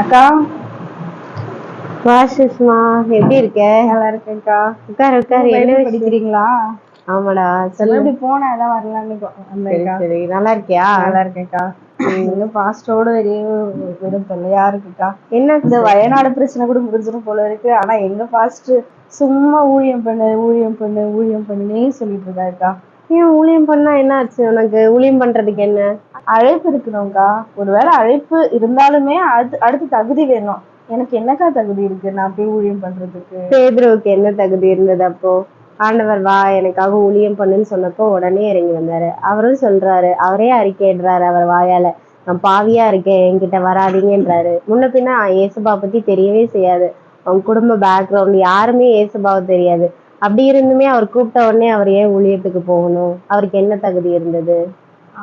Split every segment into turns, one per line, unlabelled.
அக்கா?
வா சுஷ்மா எப்படி இருக்க?
நல்லா இருக்கேன்க்கா.
உட்காரு உட்காரு. என்ன?
படிக்கிறீங்களா?
ஆமாடா சொல்லு.
இப்படி போனேன் அதான் வரலான்னு
சரி நல்லா இருக்கியா?
நல்லா இருக்கேன்க்கா. இன்னும் பாஸ்டோட வெளியே வெறும் தொல்லையா இருக்குக்கா.
என்ன
இந்த வயநாடு பிரச்சனை கூட முடிஞ்சிடும் போல இருக்கு. ஆனா எங்க பாஸ்ட் சும்மா ஊழியம் பண்ணு ஊழியம் பண்ணு ஊழியம் பண்ணுனே சொல்லிட்டு இருக்காருக்கா
ஏன் ஊழியம் பண்ணா என்ன ஆச்சு உனக்கு ஊழியம் பண்றதுக்கு என்ன?
அழைப்பு இருக்கணும்க்கா ஒருவேளை அழைப்பு இருந்தாலுமே அடுத்து அடுத்து தகுதி வேணும். எனக்கு என்னக்கா தகுதி இருக்கு? நான் போய் ஊழியம் பண்றதுக்கு.
பேதுருவுக்கு என்ன தகுதி இருந்தது அப்போ? ஆண்டவர் வா எனக்காக ஊழியம் பண்ணுன்னு சொன்னப்போ உடனே இறங்கி வந்தாரு. அவரும் சொல்றாரு அவரே அறிக்கையிடுறாரு அவர் வாயால. நான் பாவியா இருக்கேன் என்கிட்ட வராதீங்கன்றாரு. முன்ன பின்ன இயேசுபா பத்தி தெரியவே செய்யாது. அவங்க குடும்ப பேக்ரவுண்ட் யாருமே இயேசுபாவை தெரியாது. அப்படி இருந்துமே அவர் கூப்பிட்ட உடனே அவர் ஏன் ஊழியத்துக்கு போகணும்? அவருக்கு என்ன தகுதி இருந்தது?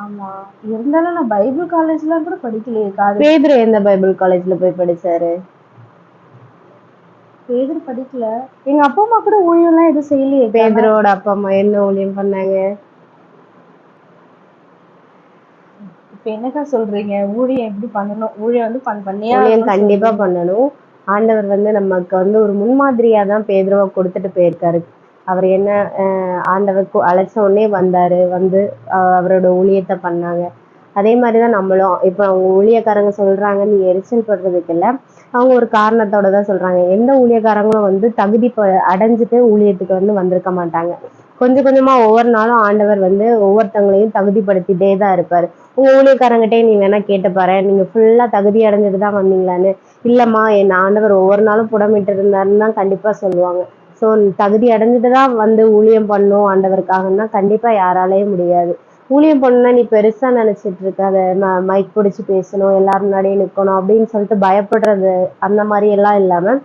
ஆமா. இருந்தாலும் நான் பைபிள் காலேஜ்லாம் கூட படிக்கலையேக்கா அது
பேதுரு எந்த பைபிள் காலேஜ்ல போய் படிச்சாரு?
பேதர் படிக்கல. எங்க அப்பா அம்மா கூட ஊழியம்லாம் எதுவும் செய்யலையே.
பேதுருவோட அப்பா அம்மா என்ன ஊழியம் பண்ணாங்க?
இப்ப என்னக்கா சொல்றீங்க? ஊழியம் எப்படி பண்ணணும்? ஊழியம் வந்து பண் பண்ணியே
ஊழியம் கண்டிப்பா. பண்ணணும். ஆண்டவர் வந்து நமக்கு வந்து ஒரு முன்மாதிரியா தான் பேதுருவை கொடுத்துட்டு போயிருக்காரு. அவர் என்ன ஆண்டவருக்கு ஆண்டவர் அழைச்ச உடனே வந்தாரு. வந்து அவரோட ஊழியத்தை பண்ணாங்க. அதே மாதிரிதான் நம்மளும் இப்போ அவங்க ஊழியக்காரங்க சொல்றாங்க நீ எரிச்சல் படுறதுக்கு இல்ல. அவங்க ஒரு காரணத்தோட தான் சொல்றாங்க. எந்த ஊழியக்காரங்களும் வந்து தகுதி ப- அடைஞ்சிட்டு ஊழியத்துக்கு வந்து வந்திருக்க மாட்டாங்க. கொஞ்சம் கொஞ்சமா ஒவ்வொரு நாளும் ஆண்டவர் வந்து ஒவ்வொருத்தவங்களையும் தகுதிப்படுத்திட்டே தான் இருப்பாரு. உங்க ஊழியக்காரங்கிட்டே நீ வேணா கேட்டு பாரு நீங்க ஃபுல்லா தகுதி அடைஞ்சிட்டு தான் வந்தீங்களான்னு இல்லைம்மா என் ஆண்டவர் ஒவ்வொரு நாளும் புடமிட்டு இருந்தாருன்னு தான் கண்டிப்பா சொல்லுவாங்க. ஸோ தகுதி அடைஞ்சிட்டு தான் வந்து ஊழியம் பண்ணும் ஆண்டவருக்காகன்னா கண்டிப்பா யாராலேயும் முடியாது. ஊழியம் பண்ணா நீ பெருசா நினைச்சிட்டு அதை ம- மைக் பிடிச்சி பேசணும் எல்லாரும் முன்னாடியே நிற்கணும் அப்படின்னு சொல்லிட்டு பயப்படுறது அந்த மாதிரி எல்லாம் இல்லாம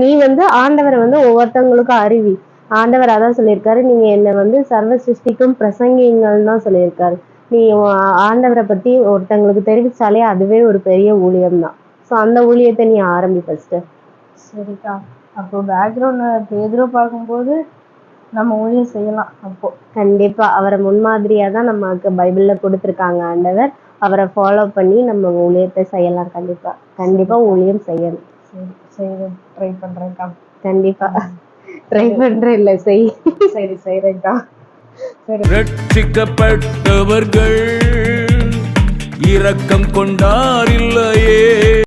நீ வந்து ஆண்டவரை வந்து ஒவ்வொருத்தவங்களுக்கும் அறிவி. ஆண்டவர் அதான் சொல்லியிருக்காரு நீங்க என்னை வந்து சர்வ சிருஷ்டிக்கும் பிரசங்கிங்கள்னு தான் சொல்லியிருக்காரு. நீ ஆண்டவரை பத்தி ஒருத்தங்களுக்கு தெரிவிச்சாலே அதுவே ஒரு பெரிய ஊழியம் தான் ஸோ அந்த ஊழியத்தை நீ ஆரம்பி ஃபர்ஸ்ட்
சரிக்கா. அப்போ பேக்ரவுண்ட் பேதரை பார்க்கும்போது நம்ம ஊழியம் செய்யலாம் அப்போ.
கண்டிப்பா. அவரை முன்மாதிரியா தான் நமக்கு பைபிள்ல கொடுத்துருக்காங்க ஆண்டவர். அவரை ஃபாலோ பண்ணி நம்ம ஊழியத்தை செய்யலாம். கண்டிப்பா. கண்டிப்பா ஊழியம் செய்யணும்.
சரி சரி ட்ரை பண்றேன்க்கா.
கண்டிப்பா. ட்ரை பண்ற இல்ல செய்.
சரி செய்யறேன்க்கா சரி.
ரட்சிக்கப்பட்டவர்கள் இரக்கம் கொண்டார் இல்லையா.